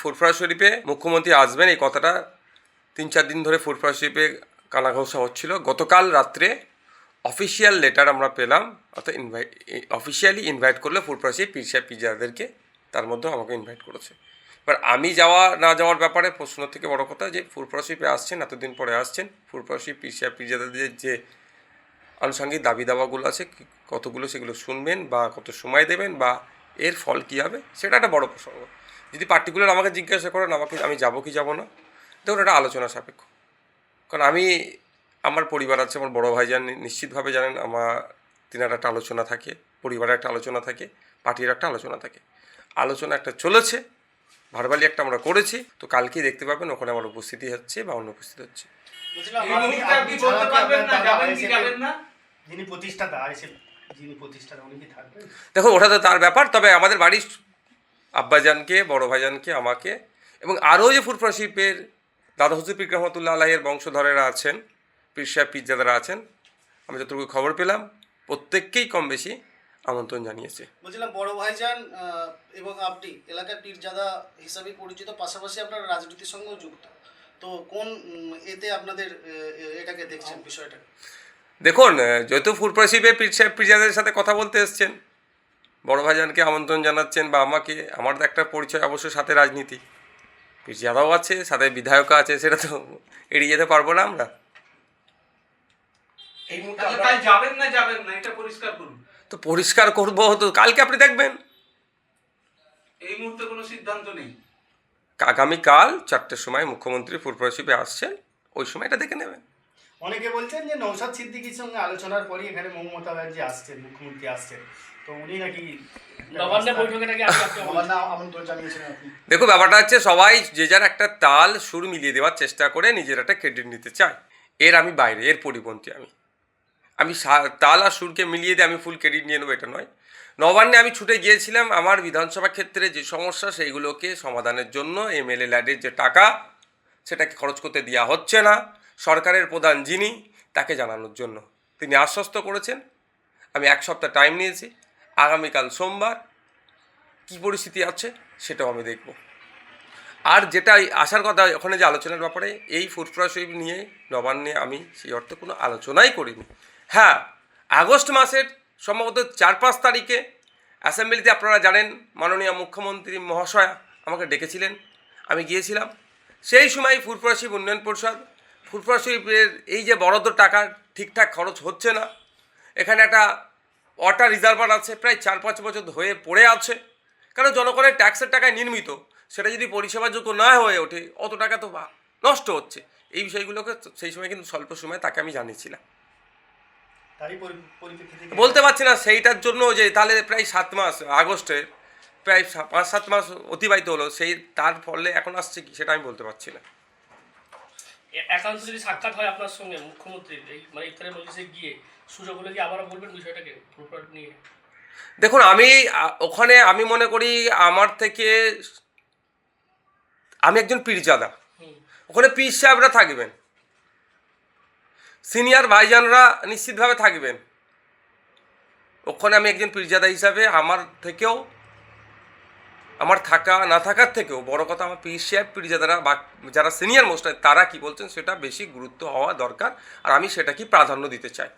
ফুরফুরা শরীফে মুখ্যমন্ত্রী আসবেন, এই কথাটা তিন চার দিন ধরে ফুরফুরা শরীফে কানাঘোষা হচ্ছিল। গতকাল রাত্রে অফিসিয়াল লেটার আমরা পেলাম, অর্থাৎ ইনভাইট অফিসিয়ালি ইনভাইট করল ফুরফুরা শরীফ পীর সাহেব পিজাদেরকে তার মধ্যে আমাকে ইনভাইট করেছে। এবার আমি যাওয়া, না যাওয়ার ব্যাপারে প্রশ্ন থেকে বড় কথা যে ফুরফুরা শরীফে আসছেন, এতদিন পরে আসছেন, ফুরফুরা শরীফ পীর সাহেব পিজাদের যে আনুষঙ্গিক দাবি দাওয়াগুলো আছে কতগুলো সেগুলো শুনবেন বা কত সময় দেবেন বা এর ফল কী হবে? সেটা একটা বড় প্রসঙ্গ। যদি পার্টিকুলার আমাকে জিজ্ঞাসা করেন আমাকে আমি যাব কি যাব না দেখুন এটা আলোচনা সাপেক্ষ। কারণ আমি আমার পরিবার আছে আমার বড় ভাইজান নিশ্চিতভাবে জানেন আমার তিনার একটা আলোচনা থাকে পরিবারের একটা আলোচনা থাকে পার্টির একটা আলোচনা থাকে। আলোচনা একটা চলেছে ভারবালি একটা আমরা করেছি তো কালকেই দেখতে পাবেন ওখানে আমার উপস্থিতি হচ্ছে বা অনুপস্থিত হচ্ছে। যিনি প্রতিষ্ঠাতা দেখুন ওটা তো তার ব্যাপার তবে আমাদের বাড়ির আব্বাজানকে বড় ভাইজানকে আমাকে এবং আরও যে ফুরফুরা শিল্পের দাদা হুজুর পিক রহমতুল্লাহ আলাহের বংশধরেরা আছেন পীর সাহেব আছেন আমি যতটুকু খবর পেলাম প্রত্যেককেই কম বেশি আমন্ত্রণ জানিয়েছে। বলছিলাম বড় ভাইজান এবং আপনি এলাকার পীরজাদা হিসাবে পরিচিত পাশাপাশি আপনারা রাজনীতির সঙ্গেও যুক্ত। তো কোন এতে আপনাদের এটাকে দেখছেন বিষয়টা দেখুন যেহেতু শিল্পের পীর সাহেব পিজ্জাদের সাথে কথা বলতে এসছেন। বড় ভাইজানকে আমন্ত্রণ জানাচ্ছেন বা আমাকে। আমার তো একটা পরিচয় অবশ্যই সাথে রাজনীতি। পিরজাদাও আছে সাথে বিধায়কও আছে সেটা তো এড়িয়ে যেতে পারব না আমরা। এই মুহূর্তে তাহলে কাল যাবেন না যাবেন না এটা পরিষ্কার করুন। তো পরিষ্কার করব তো কালকে আপনি দেখবেন। এই মুহূর্তে কোনো সিদ্ধান্ত নেই। আগামীকাল চারটের সময় মুখ্যমন্ত্রী ফুরফুরা শিপে আসছেন ওই সময় এটা দেখে নেবেন। অনেকে বলছেন যে নৌসাদ সিদ্দিকির সঙ্গে আলোচনার পরই এখানে মমতা ব্যানার্জি আসছেন মুখ্যমন্ত্রী আসছেন। তো উনি নাকি দেখো ব্যাপারটা হচ্ছে সবাই যে যার একটা তাল সুর মিলিয়ে দেওয়ার চেষ্টা করে নিজের একটা ক্রেডিট নিতে চায়। এর আমি বাইরে এর পরিপন্থী আমি। আমি সা- তাল আর সুরকে মিলিয়ে দিয়ে আমি ফুল ক্রেডিট নিয়ে নেব এটা নয়। নবান্নে আমি ছুটে গিয়েছিলাম আমার বিধানসভা ক্ষেত্রে যে সমস্যা সেইগুলোকে সমাধানের জন্য এমএলএ ল্যাডের যে টাকা সেটাকে খরচ করতে দেওয়া হচ্ছে না। সরকারের প্রধান যিনি, তাকে জানানোর জন্য। তিনি আশ্বস্ত করেছেন, আমি এক সপ্তাহ টাইম নিয়েছি, আগামীকাল সোমবার কী পরিস্থিতি আছে সেটাও আমি দেখব। আর যেটা আসার কথা, ওখানে যে আলোচনার ব্যাপারে, এই ফুটফুরা নিয়ে, নবান্নে আমি সেই অর্থে কোনো আলোচনাই করিনি। হ্যাঁ আগস্ট মাসের সম্ভবত চার পাঁচ তারিখে অ্যাসেম্বলিতে আপনারা জানেন, মাননীয় মুখ্যমন্ত্রী মহাশয়া আমাকে ডেকেছিলেন। আমি গিয়েছিলাম। সেই সময় ফুরফুরা উন্নয়ন পরিষদ ফুরফুরা শরীফের এই যে বরাদ্দ টাকা ঠিকঠাক খরচ হচ্ছে না এখানে একটা ওয়াটার রিজার্ভার আছে প্রায় চার পাঁচ বছর হয়ে পড়ে আছে। কারণ জনগণের ট্যাক্সের টাকায় নির্মিত সেটা যদি পরিষেবাযোগ্য না হয়ে ওঠে অত টাকা তো নষ্ট হচ্ছে। এই বিষয়গুলোকে সেই সময় কিন্তু স্বল্প সময়ে তাকে আমি জানিয়েছিলাম। বলতে পারছি না সেইটার জন্য যে তাহলে প্রায় সাত মাস আগস্টে প্রায় পাঁচ সাত মাস অতিবাহিত হলো সেই তার ফলে এখন আসছে কি সেটা আমি বলতে পারছি না। একান্ত যদি সাক্ষাৎ হয় আপনার সঙ্গে মুখ্যমন্ত্রীর এই মানে ইফতারের মজলিসে গিয়ে সুযোগ হলে কি আবারও বলবেন বিষয়টাকে ফুটবল নিয়ে। দেখুন আমি ওখানে আমি মনে করি আমার থেকে আমি একজন পীরজাদা। ওখানে পীর সাহেবরা থাকবেন। সিনিয়র ভাইজানরা নিশ্চিতভাবে থাকবেন। ওখানে আমি একজন পীরজাদা হিসাবে আমার থেকেও আমার থাকা, না থাকার থেকেও বড় কথা আমার পিসিআর সাহেব যারা বা, যারা সিনিয়র মোস্ট তারা কি বলছেন? সেটা বেশি গুরুত্ব হওয়া দরকার, আর আমি সেটাকে প্রাধান্য দিতে চাই?